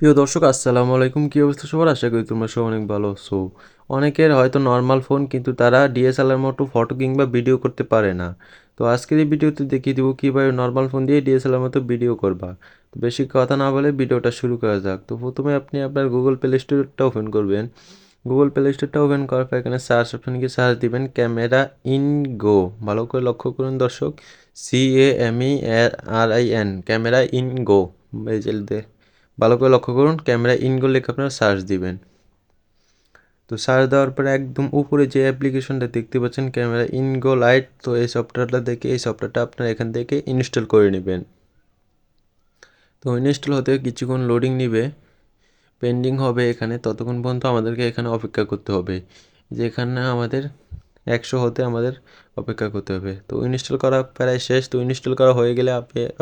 প্রিয় দর্শক, আসসালামু আলাইকুম। কী অবস্থা সবার? আশা করি তোমরা সব অনেক ভালো আছো। অনেকের হয়তো নর্মাল ফোন কিন্তু তারা ডিএসএলআর মতো ফটো কিংবা ভিডিও করতে পারে না। তো আজকের এই ভিডিওতে দেখিয়ে দেবো কীভাবে নর্মাল ফোন দিয়ে ডিএসএলআর মতো ভিডিও করবা। তো বেশি কথা না বলে ভিডিওটা শুরু করা যাক। তো প্রথমে আপনি আপনার গুগল প্লে স্টোরটা ওপেন করবেন। গুগল প্লে স্টোরটা ওপেন করার পর এখানে সার্চ অপশনে গিয়ে সার্চ দিবেন ক্যামেরা ইন গো ভালো করে লক্ষ্য করুন দর্শক। C A M E R I N camera in go এই যে ভালো করে লক্ষ্য করুন, ক্যামেরা ইনগো লিখে আপনারা সার্চ দিবেন। তো সার্চ দেওয়ার পরে একদম উপরে যে অ্যাপ্লিকেশনটা দেখতে পাচ্ছেন, ক্যামেরা ইনগো লাইট, তো এই সফটওয়্যারটা দেখে, এই সফটওয়্যারটা আপনারা এখান থেকে ইনস্টল করে নেবেন। তো ইনস্টল হতে কিছুক্ষণ লোডিং নিবে পেন্ডিং হবে এখানে, ততক্ষণ পর্যন্ত আমাদেরকে এখানে অপেক্ষা করতে হবে, যেখানে আমাদের একশো হতে আমাদের অপেক্ষা করতে হবে। তো ইনস্টল করা প্রায় শেষ, তো ইনস্টল করা হয়ে গেলে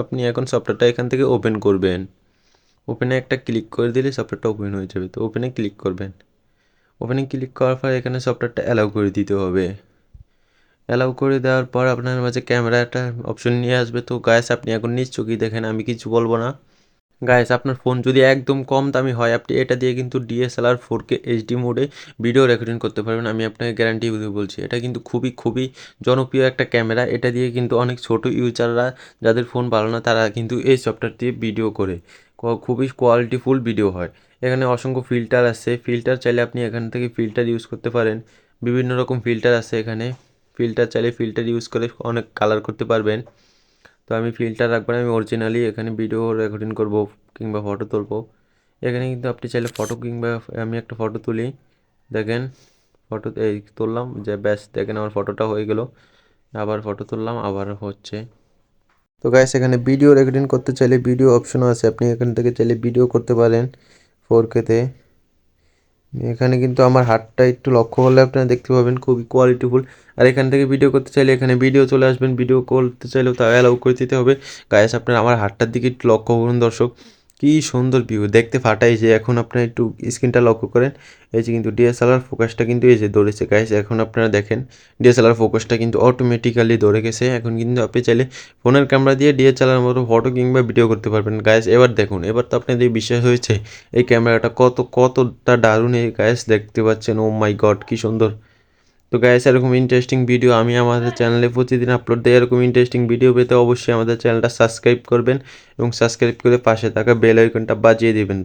আপনি এখন সফটওয়্যারটা এখান থেকে ওপেন করবেন। ওপেনে একটা ক্লিক করে দিলে সফটওয়্যারটা ওপেন হয়ে যাবে। তো ওপেনে ক্লিক করবেন। ওপেনে ক্লিক করার পর এখানে সফটওয়্যারটা অ্যালাউ করে দিতে হবে। অ্যালাউ করে দেওয়ার পর আপনার মাঝে ক্যামেরা একটা অপশন নিয়ে আসবে। তো গায়েস আপনি এখন নিজ চোখেই দেখেন, আমি কিছু বলব না। গায়েস আপনার ফোন যদি একদম কম দামি হয়, আপনি এটা দিয়ে কিন্তু ডিএসএলআর ফোর কে এইচডি মোডে ভিডিও রেকর্ডিং করতে পারবেন। আমি আপনাকে গ্যারান্টি দিয়ে বলছি, এটা কিন্তু খুবই খুবই জনপ্রিয় একটা ক্যামেরা এটা দিয়ে কিন্তু অনেক ছোট ইউজাররা যাদের ফোন ভালো না, তারা কিন্তু এই সফটওয়্যার দিয়ে ভিডিও করে। খুবই কোয়ালিটিফুল ভিডিও হয়। এখানে অসংখ্য ফিল্টার আছে। ফিল্টার চাইলে আপনি এখান থেকে ফিল্টার ইউজ করতে পারেন। বিভিন্ন রকম ফিল্টার আছে এখানে। ফিল্টার চাইলে ফিল্টার ইউজ করে অনেক কালার করতে পারবেন। তো আমি ফিল্টার রাখব আমি অরিজিনালি এখানে ভিডিও রেকর্ডিং করব কিংবা ফটো তুলবো। এখানে কিন্তু আপনি চাইলে ফটো কিংবা আমি একটা ফটো তুলি। দেখেন ফটো এই তুললাম, যে ব্যাস দেখেন আমার ফটোটা হয়ে গেল। আবার ফটো তুললাম, আবার হচ্ছে। তো গাইস এখানে ভিডিও রেকর্ডিং করতে চাইলে ভিডিও অপশনও আছে। আপনি এখান থেকে চাইলে ভিডিও করতে পারেন ফোর কেতে এখানে কিন্তু আমার হাতটা একটু লক্ষ্য করলে আপনারা দেখতে পাবেন খুবই কোয়ালিটিফুল আর এখান থেকে ভিডিও করতে চাইলে এখানে ভিডিও চলে আসবেন। ভিডিও করতে চাইলেও তা অ্যালাউ করে দিতে হবে। গায়েস আপনার আমার হাতটার দিকে একটু লক্ষ্য করুন দর্শক। কি সুন্দর ভিউ দেখতে ফাটাই যে এখন আপনারা একটু স্ক্রিনটা লক্ষ্য করেন, এই যে কিন্তু ডিএসএলআর ফোকাসটা কিন্তু এই যে ধরেছে। গাইস এখন আপনারা দেখেন ডিএসএলআর ফোকাসটা কিন্তু অটোমেটিক্যালি ধরে গেছে। এখন কিন্তু আপনি চাইলে ফোনের ক্যামেরা দিয়ে ডিএসএলআর মতো ফটো কিংবা ভিডিও করতে পারবেন। গাইস এবার দেখুন, এবার তো আপনাদের বিশ্বাস হয়েছে, এই ক্যামেরাটা কত, কতটা দারুণ। এই গাইস দেখতে পাচ্ছেন ও মাই গড কি সুন্দর। তো গাইস এরকম ইন্টারেস্টিং ভিডিও আমি আমাদের চ্যানেলে প্রতিদিন আপলোড দেয় এরকম ইন্টারেস্টিং ভিডিও পেতে অবশ্যই আমাদের চ্যানেলটা সাবস্ক্রাইব করবেন এবং সাবস্ক্রাইব করে পাশে থাকা বেল আইকনটা বাজিয়ে দেবেন।